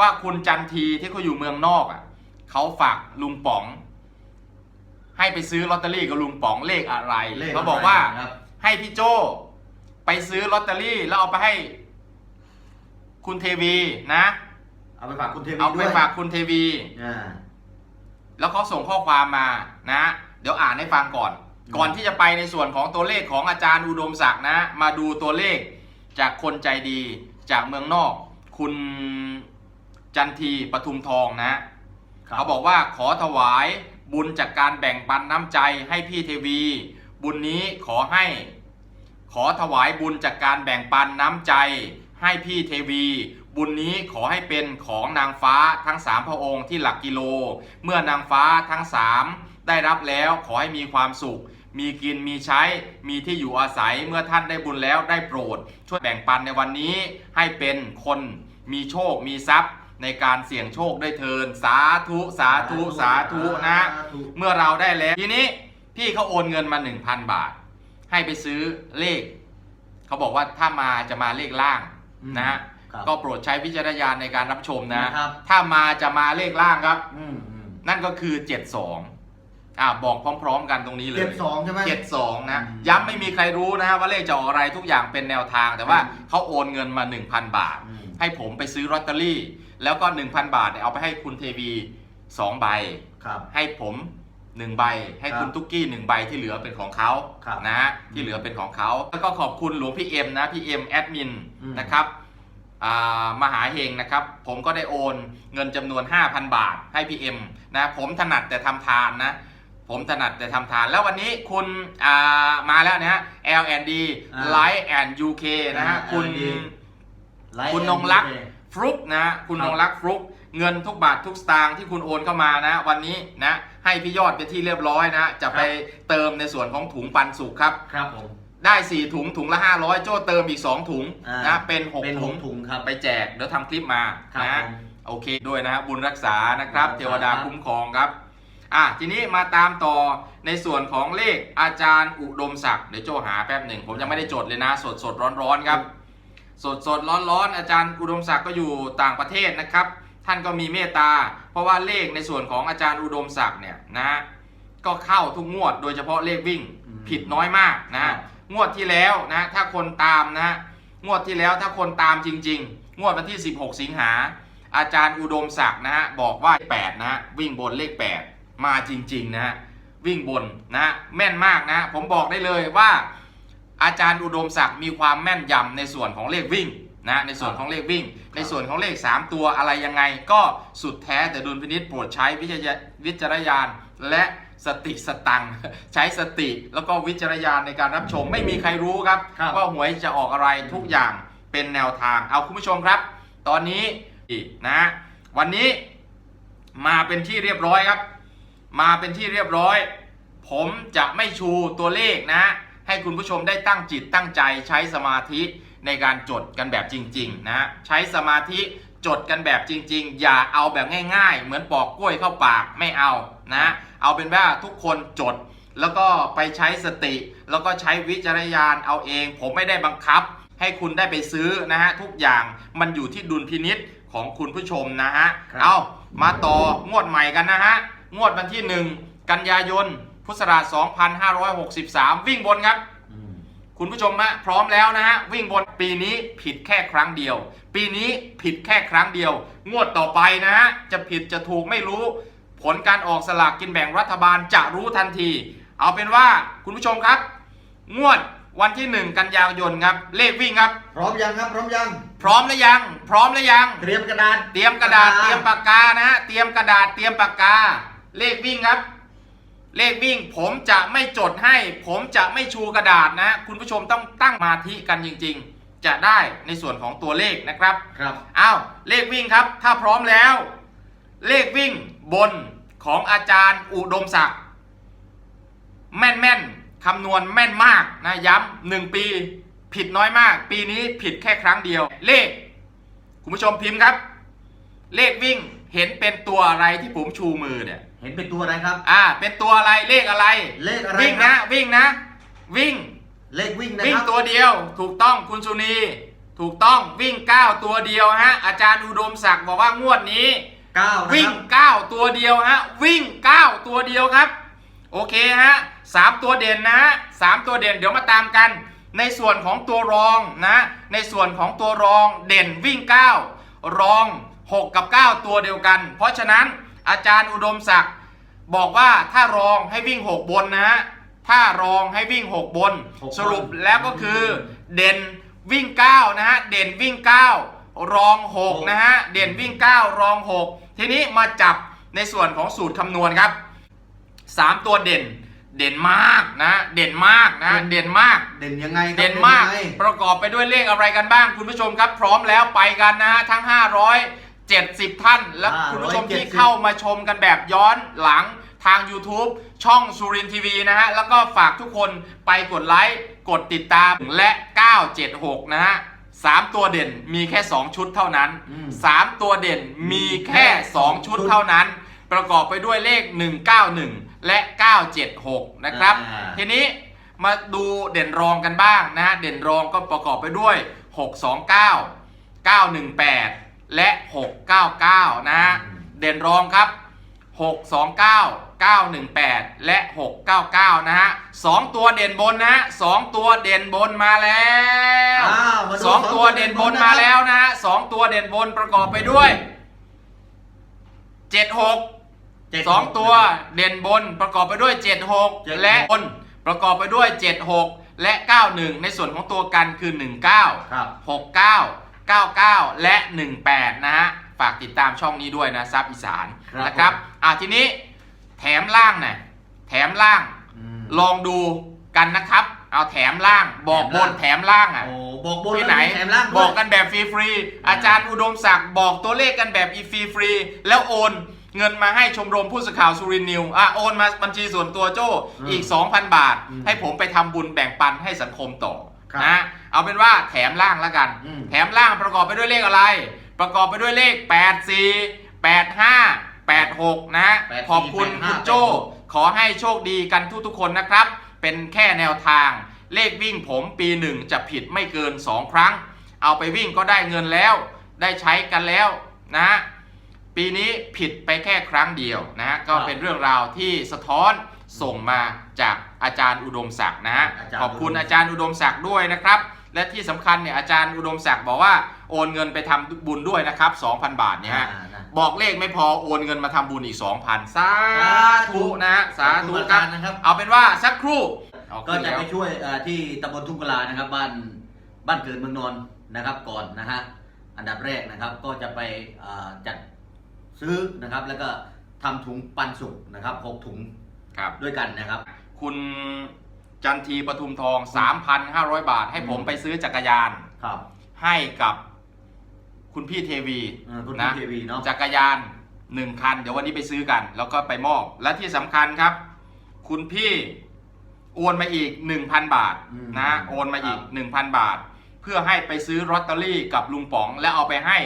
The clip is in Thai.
ว่าคุณจันทีที่เขาอยู่เมืองนอกอะเขาฝากลุงป๋อง ให้ไปซื้อลอตเตอรี่กับลุงป๋องเลขอะไรเลขเขาบอกว่าะไรครับให้พี่โจ้ไปซื้อลอตเตอรี่แล้วเอาไปให้ คุณเทวีนะ เอาไปฝากคุณเทวีเอาด้ไปวยฝากคุณเทวี อ่าแล้วเขาส่งข้อความมานะ เดี๋ยวอ่านให้ฟังก่อนอืมก่อนที่จะไปในส่วนของตัวเลขของอาจารย์อุดมศักดิ์นะ มาดูตัวเลขจากคนใจดีจากเมืองนอก คุณ จันทีปทุมทองนะครับเขาบอกว่าขอถวายบุญจากการแบ่งปันน้ำใจให้พี่เทวี บุญนี้ขอให้ ขอถวายบุญจากการแบ่งปันน้ำใจให้พี่เทวี บุญนี้ขอให้เป็นของนางฟ้าทั้งสามพระองค์ที่หลักกิโล เมื่อนางฟ้าทั้งสามได้รับแล้วขอให้มีความสุข มีกินมีใช้ มีที่อยู่อาศัยเมื่อท่านได้บุญแล้วได้โปรด ช่วยแบ่งปันในวันนี้ให้เป็นคนมีโชคมีทรัพย์ ในการเสี่ยงโชคได้เทินสาธุสาธุสาธุนะสาธุเมื่อเราได้แล้ว ทีนี้พี่เขาโอนเงินมา 1,000 บาท ให้ไปซื้อเลข เขาบอกว่าถ้ามาจะมาเลขล่างอืมนะฮะครับก็โปรดใช้วิจารณญาณในการรับชมนะ นะครับ ถ้ามาจะมาเลขล่างครับ อืมอืมนั่นก็คือ 72อ่าบอกพร้อมๆ กันตรงนี้เลย เจ็ดสองใช่ไหม 72 นะ อืมย้ำไม่มีใครรู้นะว่าเลขจะออกอะไรทุกอย่างเป็นแนวทาง แต่ว่าอืม เขาโอนเงินมา 1,000 บาท อืม ให้ผมไปซื้อลอตเตอรี่ แล้วก็ 1,000 บาทเนี่ยเอาไปให้คุณเทวี2ใบ ครับ ให้ผม 1 ใบ ให้ครับคุณตุ๊กกี้ 1 ใบที่เหลือเป็นของเขาครับนะฮะที่เหลือเป็นของเขาแล้วก็ขอบคุณหลวงพี่เอ็มนะพี่เอ็มแอดมินอืม นะครับอ่ามหาเฮงนะครับ ผมก็ได้โอนเงินจำนวน 5,000 บาทให้พี่เอ็มนะผมถนัดแต่ทำทานนะ ผมถนัดแต่ทำทาน แล้ววันนี้คุณอ่ามาแล้วนะฮะ L&D อ่า Light and UK นะฮะอ่าคุณ L&D ไลฟ์คุณนงรักโอเค ฟลุกนะฮะคุณครับนงรักฟลุกเงินทุกบาททุกสตางค์ที่คุณโอนเข้ามานะ วันนี้นะให้พี่ยอดเป็นที่เรียบร้อยนะ จะไปเติมในส่วนของถุงปันสุขครับ ครับผม ได้ 4 ถุงถุงละ 500 โจ้เติมอีก 2 ถุงอ่านนะเป็นเป็น6หถุกงถุงครับไปแจกเดี๋ยวทำคลิปมาครับนะผมโอเคด้วยนะฮะบุญรักษานะครับบุญรักษาเทวดาคุ้มครองครับอะทีนี้มาตามต่อในส่วนของเลขอาจารย์อุดมศักดิ์เดี๋ยวโจหาแป๊บหนึ่ง ผมยังไม่ได้จดเลยนะ สดสดร้อนร้อนๆครับ สดสดร้อนร้อนๆอาจารย์อุดมศักดิ์ก็อยู่ต่างประเทศนะครับ ท่านก็มีเมตตา เพราะว่าเลขในส่วนของอาจารย์อุดมศักดิ์เนี่ยนะฮะก็เข้าทุกงวด โดยเฉพาะเลขวิ่งอืมผิดน้อยมากนะฮะครับงวดที่แล้วนะถ้าคนตามนะฮะงวดที่แล้วถ้าคนตามจริง ๆ งวดวันที่ 16 สิงหาอาจารย์อุดมศักดิ์นะฮะบอกว่า 8 นะฮะวิ่งบนเลข 8 มาจริง ๆ นะฮะวิ่งบนนะฮะแม่นมากนะฮะผมบอกได้เลยว่า อาจารย์อุดมศักดิ์มีความแม่นยำในส่วนของเลขวิ่งนะในส่วนของเลขวิ่ง ในส่วนของเลข 3 ตัวอะไรยังไง ก็สุดแท้แต่ดุลพินิษโปรดใช้วิจารวิจารณญาณและสติสตังค์ใช้สติแล้วก็วิจารณญาณในการรับชมไม่มีใครรู้ครับครับ ว่าหวยจะออกอะไรทุกอย่างเป็นแนวทาง เอาคุณผู้ชมครับ ตอนนี้นะ วันนี้มาเป็นที่เรียบร้อยครับ มาเป็นที่เรียบร้อย ผมจะไม่ชูตัวเลขนะ ให้คุณผู้ชมได้ตั้งจิตตั้งใจใช้สมาธิในการจดกันแบบจริง ๆ นะใช้สมาธิจดกันแบบจริง ๆ อย่าเอาแบบง่าย ๆ เหมือนปอกกล้วยเข้าปากไม่เอานะเอาเป็นว่าทุกคนจดแล้วก็ไปใช้สติ แล้วก็ใช้วิจารณญาณเอาเอง ผมไม่ได้บังคับ ให้คุณได้ไปซื้อนะฮะทุกอย่างมันอยู่ที่ดุลพินิษของคุณผู้ชมนะฮะเอามาต่องวดใหม่กันนะฮะงวดวันที่ 1 กันยายน พุทธศักราช2563 วิ่งบนครับอืมคุณผู้ชมฮะพร้อมแล้วนะฮะ วิ่งบนปีนี้ผิดแค่ครั้งเดียว ปีนี้ผิดแค่ครั้งเดียว งวดต่อไปนะฮะ จะผิดจะถูกไม่รู้ ผลการออกสลากกินแบ่งรัฐบาลจะรู้ทันที เอาเป็นว่าคุณผู้ชมครับ งวดวันที่ 1 กันยายนครับ เลขวิ่งครับ พร้อมยังครับพร้อมยัง พร้อมหรือยัง พร้อมหรือยัง เตรียมกระดาษ เตรียมกระดาษ เตรียมปากกานะฮะ เตรียมกระดาษ เตรียมปากกา เลขวิ่งครับ เลขวิ่งผมจะไม่จดให้ ผมจะไม่ชูกระดาษนะ คุณผู้ชมต้องตั้งมาธิกันจริง ๆ จะได้ในส่วนของตัวเลขนะครับครับอ้าวเลขวิ่งครับ ถ้าพร้อมแล้ว เลขวิ่งบนของอาจารย์อุดมศักดิ์แม่นแม่นๆคำนวณแม่นมากนะย้ำหนึ่งปีผิดน้อยมาก ปีนี้ผิดแค่ครั้งเดียว เลข คุณผู้ชมพิมพ์ครับ เลขวิ่งเห็นเป็นตัวอะไรที่ผมชูมือเนี่ย เห็นเป็นตัวอะไรครับ อ่า เป็นตัวอะไรเลขอะไร เลขอะไรวิ่งครันะบวิ่งนะ วิ่ง เลขวิ่งนะวิ่คงรับตัวเดียว ถูกต้องคุณสุนี ถูกต้องวิ่ง 9 ตัวเดียวฮะ อาจารย์อุดมศักดิ์บอกว่างวดนี้ เก้านะวิ่คงรับ9 ตัวเดียวฮะ วิ่ง 9 ตัวเดียวครับ โอเคฮะสามตัวเด่นนะฮะสามตัวเด่นเดี๋ยวมาตามกัน ในส่วนของตัวรองนะ ในส่วนของตัวรองเด่นวิ่ง 9 รอง 6 กับ 9 ตัวเดียวกัน เพราะฉะนั้น อาจารย์อุดมศักดิ์บอกว่าถ้ารองให้วิ่ง 6 บนนะฮะ ถ้ารองให้วิ่ง6บนหกบน สรุปแล้วก็คือเด่นวิ่ง 9 นะฮะ เด่นวิ่ง 9 รอง 6 นะฮะ เด่นวิ่ง 9 รอง 6 ทีนี้มาจับในส่วนของสูตรคำนวณครับสามตัวเด่นเด่นมากนะ เด่นมากนะ เด่นมาก เด่นยังไงครับเด่นมากยังไงประกอบไปด้วยเลขอะไรกันบ้าง คุณผู้ชมครับ พร้อมแล้วไปกันนะฮะทั้ง 570 ท่าน และคุณผู้ชมที่เข้ามาชมกันแบบย้อนหลังทาง YouTube ช่องสุรินทีวีนะฮะ แล้วก็ฝากทุกคนไปกดไลค์ กดติดตามและ 976 นะฮะสามตัวเด่นมีแค่ 2 ชุดเท่านั้น อืม 3 ตัวเด่นมีแค่ 2 ชุดเท่านั้น ประกอบไปด้วยเลข 191 และ 976 นะครับ อ่า ทีนี้มาดูเด่นรองกันบ้างนะฮะ เด่นรองก็ประกอบไปด้วย 629 918 และ 699 นะฮะ เด่นรองครับ 629 918 และ 699 นะฮะสองตัวเด่นบนนะฮะสองตัวเด่นบนมาแล้วอ้าวมาดูสองตัวเด่นบนมาแล้วนะฮะสองตัวเด่นบนประกอบไปด้วย 76 เจ็ด สองตัวเด่นบนประกอบไปด้วย 76และบนประกอบไปด้วย 76 และ 91 ในส่วนของตัวกันคือ 19 ครับ 69 99 และ 18 นะฮะ ฝากติดตามช่องนี้ด้วยนะซับอีสานครับนะครับ อะทีนี้แถมล่างน่ะแถมล่าง อืม ลองดูกันนะครับ เอาแถมล่าง บอกบนแถมล่างอะ โอ้บอกบนที่ไหน แล้วมีแถมล่างด้วยบอกกันแบบฟรีๆ อาจารย์อุดมศักดิ์บอกตัวเลขกันแบบอีฟรีฟรีๆแล้วโอนเงินมาให้ชมรมผู้สื่อข่าวสุรินทร์นิวอะโอนมาบัญชีส่วนตัวโจ้อีก 2,000 บาท อืม ให้ผมไปทำบุญแบ่งปันให้สังคมต่อ ครับนะเอาเป็นว่าแถมล่างแล้วกัน อืม แถมล่างประกอบไปด้วยเลขอะไร ประกอบไปด้วยเลข 8 4 8 5 8 6 นะ84ขอบคุณ85คุณโจ้ขอให้โชคดีกันทุกๆคนนะครับ เป็นแค่แนวทาง เลขวิ่งผมปีหนึ่งจะผิดไม่เกิน 2 ครั้ง เอาไปวิ่งก็ได้เงินแล้ว ได้ใช้กันแล้วนะปีนี้ผิดไปแค่ครั้งเดียวนะฮะก็ครับ เป็นเรื่องราวที่สะท้อน ส่งมาจากอาจารย์อุดมศักดิ์นะฮะอาจารย์ ขอบคุณอุดมอาจารย์อุดมศักดิ์ด้วยนะครับ และที่สำคัญเนี่ยอาจารย์อุดมศักดิ์บอกว่าโอนเงินไปทำบุญด้วยนะครับ 2,000 บาทเนี่ยฮะ อ่านะ บอกเลขไม่พอโอนเงินมาทำบุญอีก 2,000 สาสาธุธุนะฮะสาธุขอบคุณครัอาบจารย์นะครับ เอาเป็นว่าสักครู่เอาก็ขึ้นจะแล้ว ไปช่วยเอ่อที่ตำบลทุ่งกลานะครับ บ้านบ้านเกิดเมืองนอนนะครับก่อนนะฮะอันดับแรกนะครับก็จะไปเอ่อจัดซื้อนะครับ แล้วก็ทำถุงปันสุกนะครับหกถุง ครับ ด้วยกันนะครับ คุณจันทีปทุมทอง 3,500 บาท ให้ผมอืมไปซื้อจักรยาน ครับให้กับคุณพี่เทวีเอ่อคุณนะทีวีเนาะจักรยานหนึ่งคัน เดี๋ยววันนี้ไปซื้อกัน แล้วก็ไปมอบ และที่สำคัญครับ คุณพี่โอนมาอีก 1,000 บาทอืมนะโอนมาอีกครับ1,000 บาท เพื่อให้ไปซื้อลอตเตอรี่กับลุงป๋อง แล้วเอาไปให้